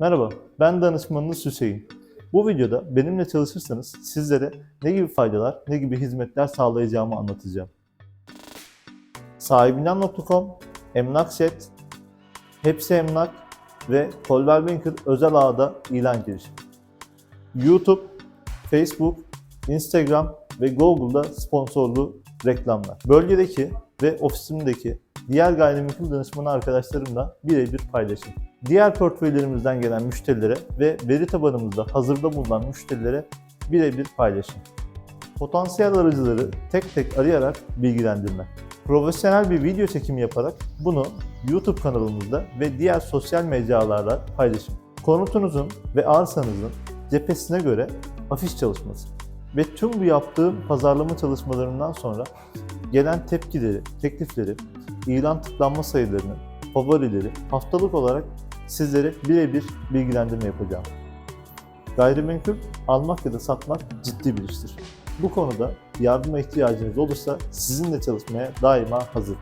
Merhaba, ben danışmanınız Hüseyin. Bu videoda benimle çalışırsanız sizlere ne gibi faydalar, ne gibi hizmetler sağlayacağımı anlatacağım. Sahibinden.com, Emlakjet, Hepsi Emlak ve Colbert Banker özel ağda ilan girişimi. YouTube, Facebook, Instagram ve Google'da sponsorlu reklamlar. Bölgedeki ve ofisimdeki diğer gayrimenkul danışmanı arkadaşlarımla birebir paylaşım. Diğer portföylerimizden gelen müşterilere ve veri tabanımızda hazırda bulunan müşterilere birebir paylaşım. Potansiyel aracıları tek tek arayarak bilgilendirme. Profesyonel bir video çekimi yaparak bunu YouTube kanalımızda ve diğer sosyal mecralarda paylaşım. Konutunuzun ve arsanızın cephesine göre afiş çalışması. Ve tüm bu yaptığım pazarlama çalışmalarından sonra gelen tepkileri, teklifleri, ilan tıklanma sayılarını, favorileri haftalık olarak sizlere birebir bilgilendirme yapacağım. Gayrimenkul almak ya da satmak ciddi bir iştir. Bu konuda yardıma ihtiyacınız olursa sizinle çalışmaya daima hazır.